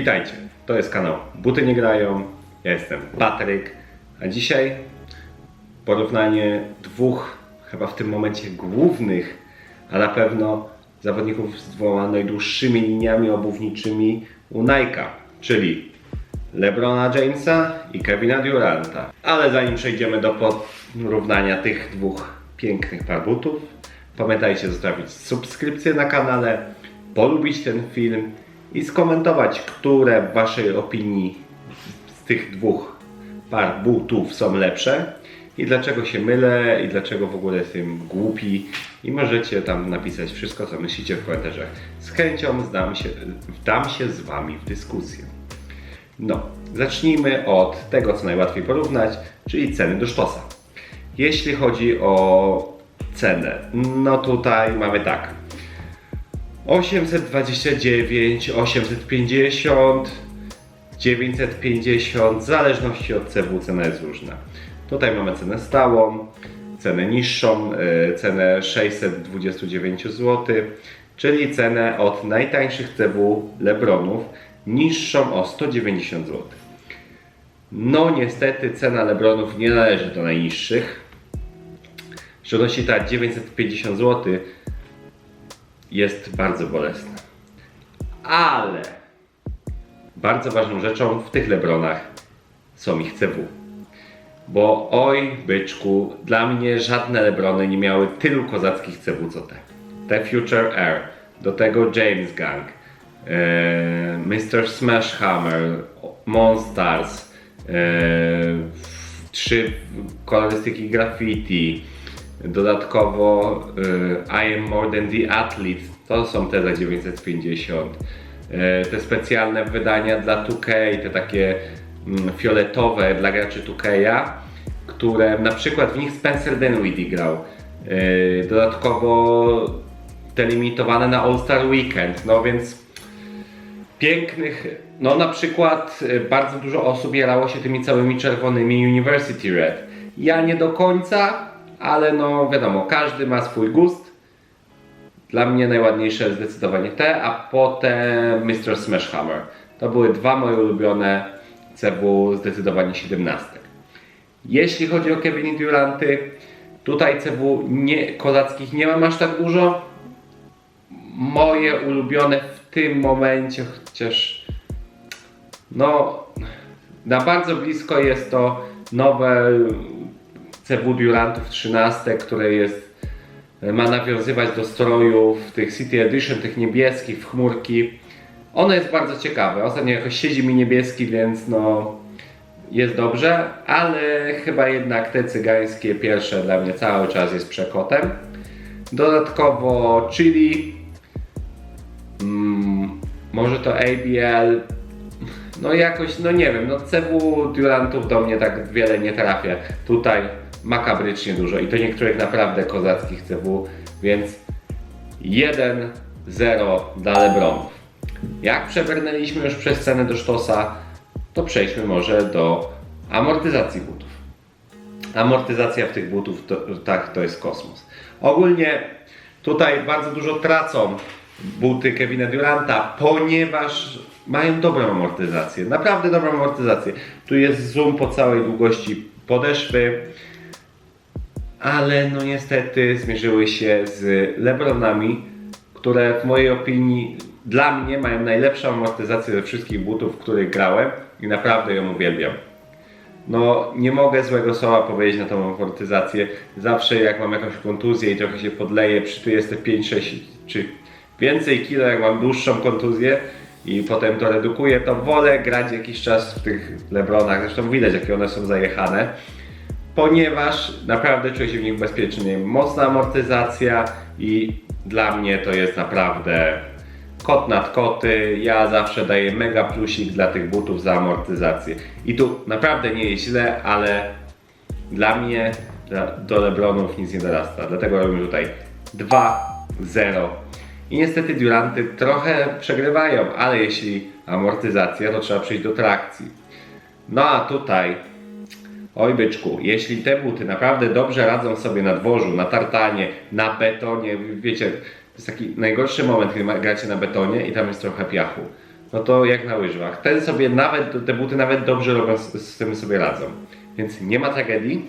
Witajcie, to jest kanał Buty nie grają, ja jestem Patryk, a dzisiaj porównanie dwóch, chyba w tym momencie głównych, a na pewno zawodników z dwoma najdłuższymi liniami obuwniczymi u Nike'a, czyli LeBrona Jamesa i Kevina Duranta. Ale zanim przejdziemy do porównania tych dwóch pięknych par butów, pamiętajcie zostawić subskrypcję na kanale, polubić ten film i skomentować, które w Waszej opinii z tych dwóch par butów są lepsze i dlaczego się mylę i dlaczego w ogóle jestem głupi i możecie tam napisać wszystko, co myślicie w komentarzach. Z chęcią zdam się, wdam się z Wami w dyskusję. No, zacznijmy od tego, co najłatwiej porównać, czyli ceny do sztosa. Jeśli chodzi o cenę, no tutaj mamy tak. 829, 850, 950, w zależności od CW cena jest różna. Tutaj mamy cenę stałą, cenę niższą, yy, cenę 629 zł, czyli cenę od najtańszych CW Lebronów, niższą o 190 zł. No niestety cena Lebronów nie należy do najniższych. Szczególności ta 950 zł jest bardzo bolesna. Ale bardzo ważną rzeczą w tych Lebronach są ich CW. Bo oj, byczku, dla mnie żadne Lebrony nie miały tylu kozackich CW co te. Te Future Air, do tego James Gang, e, Mr. Smash Hammer, Monstars, e, trzy kolorystyki graffiti, dodatkowo e, I am more than the athlete, to są te za 950. E, te specjalne wydania dla 2K, te takie mm, fioletowe dla graczy 2K'a, które na przykład w nich Spencer Dinwiddie grał. E, Dodatkowo te limitowane na All Star Weekend, no więc pięknych, no na przykład bardzo dużo osób jarało się tymi całymi czerwonymi University Red. Ja nie do końca, ale no wiadomo, każdy ma swój gust. Dla mnie najładniejsze zdecydowanie te, a potem Mr. Smash Hammer. To były dwa moje ulubione CW zdecydowanie 17. Jeśli chodzi o Kevin i Duranty, tutaj CW nie, kozackich nie mam aż tak dużo. Moje ulubione w tym momencie, chociaż no na bardzo blisko jest to nowe CW Durantów 13, które jest ma nawiązywać do strojów tych City Edition, tych niebieskich w chmurki. Ono jest bardzo ciekawe. Ostatnio jakoś siedzi mi niebieski, więc no jest dobrze, ale chyba jednak te cygańskie pierwsze dla mnie cały czas jest przekotem. Dodatkowo Chili, mm, może to ABL, no jakoś, no nie wiem, no CW Durantów do mnie tak wiele nie trafia. Tutaj makabrycznie dużo i to niektórych naprawdę kozackich CW, więc 1-0 dla Lebronów. Jak przebrnęliśmy już przez cenę do sztosa, to przejdźmy może do amortyzacji butów. Amortyzacja w tych butów to, tak, to jest kosmos. Ogólnie tutaj bardzo dużo tracą buty Kevina Duranta, ponieważ mają dobrą amortyzację, naprawdę dobrą amortyzację. Tu jest zoom po całej długości podeszwy, ale no niestety zmierzyły się z Lebronami, które w mojej opinii dla mnie mają najlepszą amortyzację ze wszystkich butów, w których grałem i naprawdę ją uwielbiam. No nie mogę złego słowa powiedzieć na tą amortyzację. Zawsze jak mam jakąś kontuzję i trochę się podleję, przytyję te 5-6 czy więcej kilo, jak mam dłuższą kontuzję i potem to redukuję, to wolę grać jakiś czas w tych Lebronach. Zresztą widać jakie one są zajechane ponieważ naprawdę czuję się w nich bezpiecznie. Mocna amortyzacja i dla mnie to jest naprawdę kot nad koty. Ja zawsze daję mega plusik dla tych butów za amortyzację. I tu naprawdę nie jest źle, ale dla mnie do Lebronów nic nie dorasta. Dlatego robimy tutaj 2-0. I niestety Duranty trochę przegrywają, ale jeśli amortyzacja, to trzeba przejść do trakcji. No a tutaj Oj byczku, jeśli te buty naprawdę dobrze radzą sobie na dworzu, na tartanie, na betonie, wiecie, to jest taki najgorszy moment, kiedy gracie na betonie i tam jest trochę piachu. no to jak na łyżwach. Ten sobie nawet, te buty nawet dobrze robią, z, tym sobie radzą. Więc nie ma tragedii.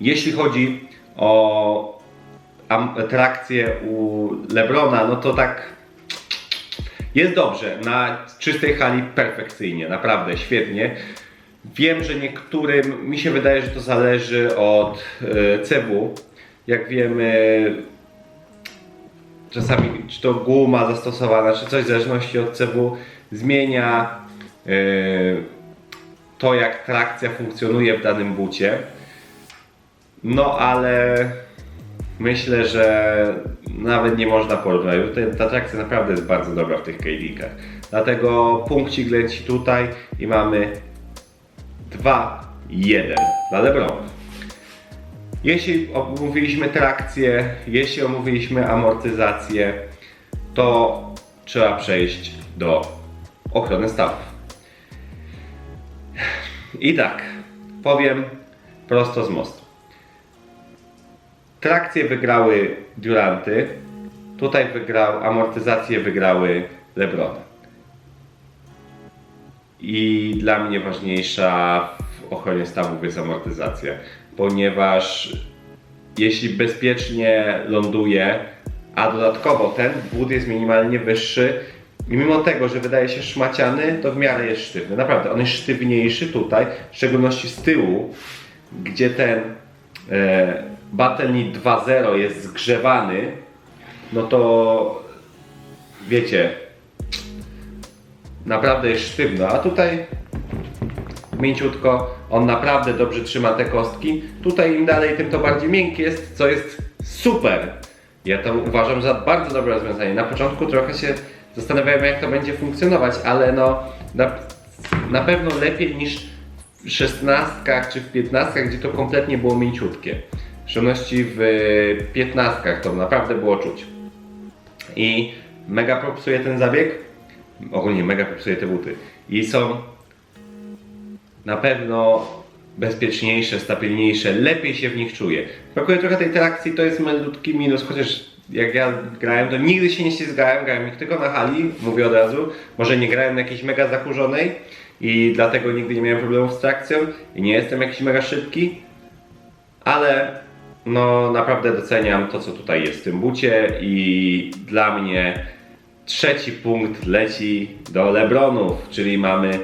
Jeśli chodzi o trakcję u Lebrona, no to tak jest dobrze. Na czystej hali perfekcyjnie, naprawdę świetnie. Wiem, że niektórym, mi się wydaje, że to zależy od e, CW. Jak wiemy, czasami czy to guma zastosowana, czy coś w zależności od CW zmienia e, to, jak trakcja funkcjonuje w danym bucie. No ale myślę, że nawet nie można porównać. Ta trakcja naprawdę jest bardzo dobra w tych kejlikach. Dlatego punkcik leci tutaj i mamy 2-1 dla Lebronów. Jeśli omówiliśmy trakcję, jeśli omówiliśmy amortyzację, to trzeba przejść do ochrony stawów. I tak, powiem prosto z mostu. Trakcje wygrały Duranty, tutaj wygrał, amortyzacje wygrały Lebrony. I dla mnie ważniejsza w ochronie stawów jest amortyzacja, ponieważ jeśli bezpiecznie ląduje, a dodatkowo ten but jest minimalnie wyższy i mimo tego, że wydaje się szmaciany, to w miarę jest sztywny. Naprawdę, on jest sztywniejszy tutaj, w szczególności z tyłu, gdzie ten e, Battleknit 2.0 jest zgrzewany, no to wiecie, naprawdę jest sztywno, a tutaj mięciutko, on naprawdę dobrze trzyma te kostki. Tutaj im dalej, tym to bardziej miękkie jest, co jest super. Ja to uważam za bardzo dobre rozwiązanie. Na początku trochę się zastanawiałem, jak to będzie funkcjonować, ale no na, na pewno lepiej niż w szesnastkach czy w piętnastkach, gdzie to kompletnie było mięciutkie. W szczególności w piętnastkach to naprawdę było czuć. I mega propsuje ten zabieg. Ogólnie mega propsuje te buty. I są na pewno bezpieczniejsze, stabilniejsze, lepiej się w nich czuję. Brakuje trochę tej trakcji, to jest malutki minus, chociaż jak ja grałem, to nigdy się nie ścigałem, grałem ich tylko na hali, mówię od razu. Może nie grałem na jakiejś mega zakurzonej i dlatego nigdy nie miałem problemów z trakcją i nie jestem jakiś mega szybki, ale no naprawdę doceniam to, co tutaj jest w tym bucie i dla mnie trzeci punkt leci do Lebronów, czyli mamy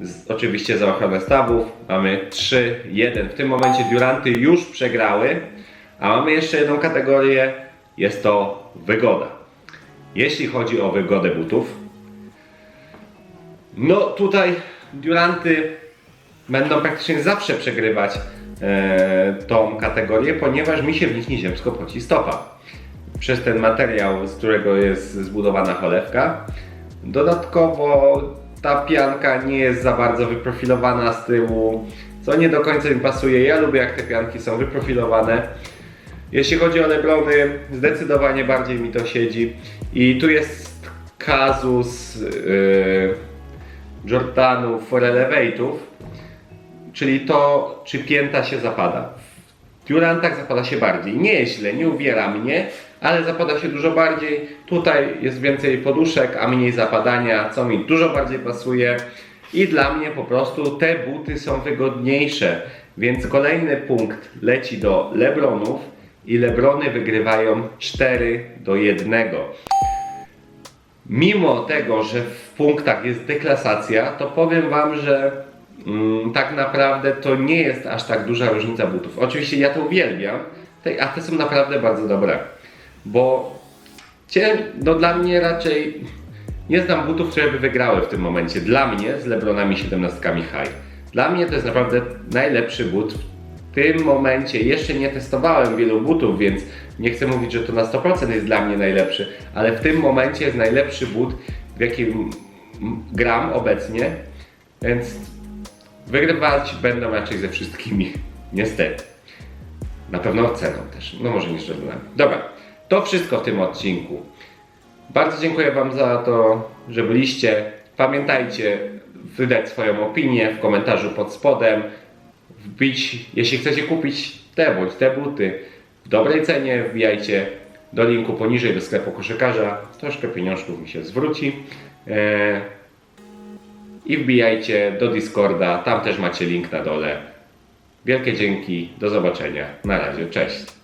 z, oczywiście za ochronę stawów, mamy 3-1. W tym momencie Duranty już przegrały, a mamy jeszcze jedną kategorię, jest to wygoda. Jeśli chodzi o wygodę butów, no tutaj Duranty będą praktycznie zawsze przegrywać e, tą kategorię, ponieważ mi się w nich nieziemsko poci stopa. Przez ten materiał, z którego jest zbudowana cholewka. Dodatkowo ta pianka nie jest za bardzo wyprofilowana z tyłu, co nie do końca mi pasuje. Ja lubię jak te pianki są wyprofilowane. Jeśli chodzi o Lebrony, zdecydowanie bardziej mi to siedzi. I tu jest kazus yy, Jordanów Relevate'ów, czyli to, czy pięta się zapada. W Durantach zapada się bardziej. Nie jest źle, nie uwiera mnie, ale zapada się dużo bardziej. Tutaj jest więcej poduszek, a mniej zapadania, co mi dużo bardziej pasuje. I dla mnie po prostu te buty są wygodniejsze. Więc kolejny punkt leci do Lebronów i Lebrony wygrywają 4 do 1. Mimo tego, że w punktach jest deklasacja, to powiem Wam, że mm, tak naprawdę to nie jest aż tak duża różnica butów. Oczywiście ja to uwielbiam, a te są naprawdę bardzo dobre. Bo no dla mnie raczej nie znam butów, które by wygrały w tym momencie. Dla mnie z Lebronami 17 high. Dla mnie to jest naprawdę najlepszy but w tym momencie. Jeszcze nie testowałem wielu butów, więc nie chcę mówić, że to na 100% jest dla mnie najlepszy, ale w tym momencie jest najlepszy but, w jakim gram obecnie, więc wygrywać będą raczej ze wszystkimi, niestety. Na pewno ceną też, no może nie z żadnym. Dobra, to wszystko w tym odcinku. Bardzo dziękuję Wam za to, że byliście. Pamiętajcie wydać swoją opinię w komentarzu pod spodem. Wbić, jeśli chcecie kupić te bądź te buty w dobrej cenie, wbijajcie do linku poniżej do sklepu koszykarza. Troszkę pieniążków mi się zwróci. E, I wbijajcie do Discorda, tam też macie link na dole. Wielkie dzięki, do zobaczenia. Na razie, cześć.